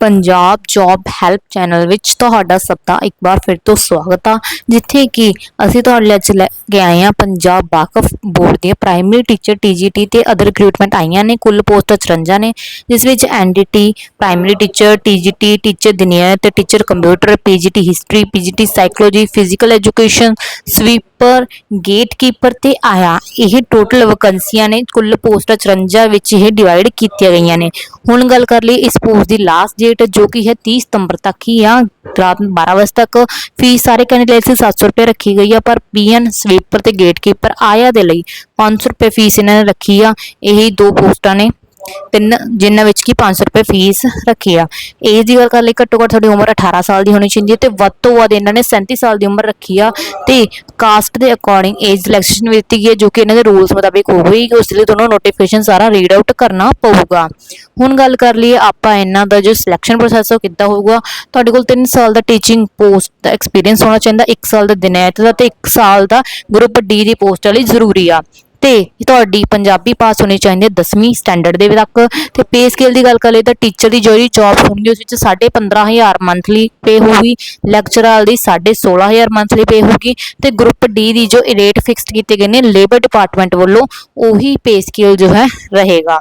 Punjab job help channel ਵਿੱਚ ਤੁਹਾਡਾ ਸਭ ਦਾ ਇੱਕ ਵਾਰ ਫਿਰ ਤੋਂ ਸਵਾਗਤ ਆ, ਜਿੱਥੇ ਕਿ ਅਸੀਂ ਤੁਹਾਡੇ ਲਈ ਅੱਜ ਲੈ ਕੇ ਆਏ ਹਾਂ ਪੰਜਾਬ ਵਾਕਫ ਬੋਰਡ ਦੀਆਂ ਪ੍ਰਾਇਮਰੀ ਟੀਚਰ ਟੀਜੀਟੀ ਤੇ ਅਦਰ ਰਿਕਰੂਟਮੈਂਟ ਆਈਆਂ ਨੇ, ਕੁੱਲ ਪੋਸਟਾਂ 54 ਨੇ, ਜਿਸ ਵਿੱਚ NDT primary teacher TGT teacher ਦੁਨੀਆ ਤੇ teacher computer PGT history PGT psychology physical education sweeper gatekeeper ਤੇ ਆਇਆ, ਇਹ ਟੋਟਲ ਵੈਕੈਂਸੀਆਂ ਨੇ, ਕੁੱਲ ਪੋਸਟਾਂ 54 ਵਿੱਚ ਇਹ ਡਿਵਾਈਡ ਕੀਤੀਆਂ ਗਈਆਂ ਨੇ। ਹੁਣ ਗੱਲ ਕਰ ਲਈ ਇਸ ਪੋਸਟ ਦੀ ਲਾਸਟ ਡੇਟ ਜੋ ਕਿ ਹੈ 30 ਸਤੰਬਰ ਤੱਕ ਹੀ ਆ, ਰਾਤ ਨੂੰ 12 ਵਜੇ ਤੱਕ। ਫੀਸ ਸਾਰੇ ਕੈਂਡੀਡੇਟ ਲਈ 700 ਰੁਪਏ ਰੱਖੀ ਗਈ ਆ, ਪਰ ਪੀਐਨ ਸਵੀਪਰ ਤੇ ਗੇਟਕੀਪਰ ਆਇਆ ਦੇ ਲਈ 500 ਰੁਪਏ ਫੀਸ ਇਹਨਾਂ ਨੇ ਰੱਖੀ ਆ। ਇਹੀ ਦੋ ਪੋਸਟਾਂ ਨੇ। ਤਿੰਨ ਜਿਨ੍ਹਾਂ ਵਿੱਚ ਕੀ 500 ਰੁਪਏ ਫੀਸ ਰੱਖੀ ਆ। ਏਜ ਦੀ ਗੱਲ ਕਰ ਲਈ, ਘੱਟੋ ਘੱਟ ਤੁਹਾਡੀ ਉਮਰ 18 ਸਾਲ ਦੀ ਹੋਣੀ ਚਾਹੀਦੀ ਹੈ ਤੇ ਵੱਧ ਤੋਂ ਵੱਧ ਇਹਨਾਂ ਨੇ 37 ਸਾਲ ਦੀ ਉਮਰ ਰੱਖੀ ਆ ਤੇ ਕਾਸਟ ਦੇ ਅਕੋਰਡਿੰਗ ਏਜ ਸਿਲੈਕਸ਼ਨ ਦਿੱਤੀ ਗਈ ਹੈ, ਜੋ ਕਿ ਇਹਨਾਂ ਦੇ ਰੂਲਸ ਮੁਤਾਬਿਕ ਹੋਵੇਗੀ ਉਸ ਲਈ ਤੁਹਾਨੂੰ ਨੋਟੀਫਿਕੇਸ਼ਨ ਸਾਰਾ ਰੀਡ ਆਊਟ ਕਰਨਾ ਪਊਗਾ। ਹੁਣ ਗੱਲ ਕਰ ਲਈਏ ਆਪਾਂ ਇਹਨਾਂ ਦਾ ਜੋ ਸਿਲੈਕਸ਼ਨ ਪ੍ਰੋਸੈਸ ਉਹ ਕਿੱਦਾਂ ਹੋਊਗਾ? ਤੁਹਾਡੇ ਕੋਲ 3 ਸਾਲ ਦਾ ਟੀਚਿੰਗ ਪੋਸਟ ਦਾ ਐਕਸਪੀਰੀਅੰਸ ਹੋਣਾ ਚਾਹੀਦਾ 1 ਸਾਲ ਦਾ ਦਿਨੈਤ ਦਾ ਤੇ 1 ਸਾਲ ਦਾ ਗਰੁੱਪ ਡੀ ਦੀ ਪੋਸਟ ਵਾਲੀ ਜ਼ਰੂਰੀ ਆ। ਤੇ ਤੁਹਾਡੀ ਪੰਜਾਬੀ ਪਾਸ ਹੋਣੀ ਚਾਹੀਦੀ ਹੈ 10ਵੀਂ ਸਟੈਂਡਰਡ ਦੇ ਤੱਕ। ਤੇ ਪੇ ਸਕੇਲ ਦੀ ਗੱਲ ਕਰ ਲਈ ਤਾਂ ਟੀਚਰ ਦੀ ਜਿਹੜੀ ਜੌਬ ਹੋਣੀ ਉਸ ਵਿੱਚ 15000 ਮੰਥਲੀ ਪੇ ਹੋਊਗੀ ਲੈਕਚਰਰ ਦੀ 16500 ਮੰਥਲੀ ਪੇ ਹੋਊਗੀ ਤੇ ਗਰੁੱਪ ਡੀ ਦੀ ਜੋ ਰੇਟ ਫਿਕਸਡ ਕੀਤੇ ਗਏ ਨੇ ਲੇਬਰ ਡਿਪਾਰਟਮੈਂਟ ਵੱਲੋਂ, ਉਹੀ ਪੇ ਸਕੇਲ ਜੋ ਹੈ ਰਹੇਗਾ।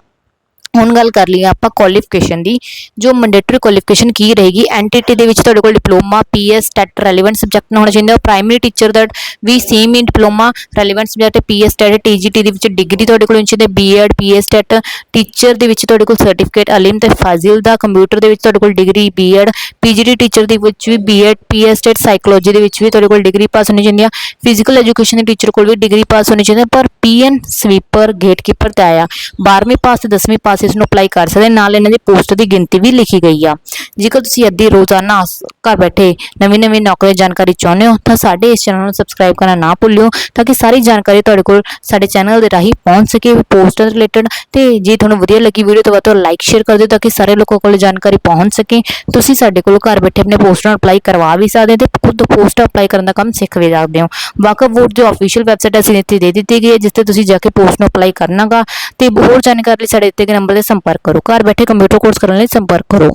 ਹੁਣ ਗੱਲ ਕਰ ਲਈਏ ਆਪਾਂ ਕੁਆਲੀਫਿਕੇਸ਼ਨ ਦੀ, ਜੋ ਮੈਂਡੇਟਰੀ ਕੁਆਲੀਫਿਕੇਸ਼ਨ ਕੀ ਰਹੇਗੀ ਐਨਟੀਟੀ ਦੇ ਵਿੱਚ ਤੁਹਾਡੇ ਕੋਲ diploma PS TET relevant subject ਹੋਣਾ ਚਾਹੀਦਾ ਪ੍ਰਾਇਮਰੀ ਟੀਚਰ ਦਾ ਵੀ same in diploma relevant subject PS TET TGT ਦੇ ਵਿੱਚ ਡਿਗਰੀ ਤੁਹਾਡੇ ਕੋਲ ਹੋਣੀ ਚਾਹੀਦੀ ਬੀਐਡ ਪੀਐਸ ਟੈਟ ਟੀਚਰ ਦੇ ਵਿੱਚ ਤੁਹਾਡੇ ਕੋਲ ਸਰਟੀਫਿਕੇਟ ਅਲਿਮ ਤੇ ਫਾਜ਼ਿਲ ਦਾ ਕੰਪਿਊਟਰ ਦੇ ਵਿੱਚ ਤੁਹਾਡੇ ਕੋਲ ਡਿਗਰੀ ਬੀਐਡ ਪੀਜੀਟੀ ਟੀਚਰ ਦੇ ਵਿੱਚ ਵੀ ਬੀਐਡ ਪੀਐਸ ਟੈਟ ਸਾਈਕੋਲੋਜੀ ਦੇ ਵਿੱਚ ਵੀ ਤੁਹਾਡੇ ਕੋਲ ਡਿਗਰੀ ਪਾਸ ਹੋਣੀ ਚਾਹੀਦੀ ਹੈ ਫਿਜ਼ੀਕਲ ਐਜੂਕੇਸ਼ਨ ਦੇ ਟੀਚਰ ਕੋਲ ਵੀ ਡਿਗਰੀ ਪਾਸ ਹੋਣੀ ਚਾਹੀਦੀ ਆ, ਪਰ ਪੀਐਨ ਸਵੀਪਰ ਗੇਟਕੀਪਰ ਤੇ ਆਇਆ 12ਵੀਂ ਪਾਸ ਤੇ 10ਵੀਂ ਪਾਸ ਇਸ ਨੂੰ ਅਪਲਾਈ ਕਰ ਸਕਦੇ, ਨਾਲ ਇਹਨਾਂ ਦੀ ਪੋਸਟ ਦੀ ਗਿਣਤੀ ਵੀ ਲਿਖੀ ਗਈ ਆ। ਜੇਕਰ ਤੁਸੀਂ ਅੱਧੀ ਰੋਜ਼ਾਨਾ ਘਰ ਬੈਠੇ ਨਵੀਂ ਨਵੀਂ ਨੌਕਰੀ ਜਾਣਕਾਰੀ ਚਾਹੁੰਦੇ ਹੋ, ਤਾਂ ਸਾਡੇ ਇਸ ਚੈਨਲ ਨੂੰ ਸਬਸਕ੍ਰਾਈਬ ਕਰਨਾ ਨਾ ਭੁੱਲਿਓ, ਤਾਂ ਕਿ ਸਾਰੀ ਜਾਣਕਾਰੀ ਤੁਹਾਡੇ ਕੋਲ ਸਾਡੇ ਚੈਨਲ ਦੇ ਰਾਹੀਂ ਪਹੁੰਚ ਸਕੇ। ਪੋਸਟ ਨਾਲ ਰਿਲੇਟਡ ਤੇ ਜੇ ਤੁਹਾਨੂੰ ਵਧੀਆ ਲੱਗੀ ਵੀਡੀਓ ਤਾਂ ਵੱਧ ਤੋਂ ਲਾਈਕ ਸ਼ੇਅਰ ਕਰ ਦਿਓ, ਤਾਂ ਕਿ ਸਾਰੇ ਲੋਕਾਂ ਕੋਲ ਜਾਣਕਾਰੀ ਪਹੁੰਚ ਸਕੇ। ਤੁਸੀਂ ਸਾਡੇ ਕੋਲ ਘਰ ਬੈਠੇ ਆਪਣੇ ਪੋਸਟ ਨਾਲ ਅਪਲਾਈ ਕਰਵਾ ਵੀ ਸਕਦੇ ਹੋ ਤੇ ਖੁਦ ਪੋਸਟ ਅਪਲਾਈ ਕਰਨ ਦਾ ਕੰਮ ਸਿੱਖ ਵੀ ਸਕਦੇ ਹੋ। ਵਾਕਫ ਬੋਰਡ ਜੋ ਅਫੀਸ਼ੀਅਲ ਵੈਬਸਾਈਟ ਅਸੀਂ ਇੱਥੇ ਦੇ ਦਿੱਤੀ ਗਈ ਹੈ ਜਿਸ ਤੇ ਤੁਸੀਂ ਜਾ ਕੇ ਪੋਸਟ ਨੂੰ ਅਪਲਾਈ ਕਰਨਾਗਾ ਤੇ ਹੋਰ ਜਾਣਕਾਰੀ ਲਈ ਸਾਡੇ ਦਿੱਤੇ ਗਏ ਨੰਬਰ ਤੇ ਸੰਪਰਕ ਕਰੋ। ਘਰ ਬੈਠੇ ਕੰਪਿਊਟਰ ਕੋਰਸ ਕਰਨ ਲਈ ਸੰਪਰਕ ਕਰੋ।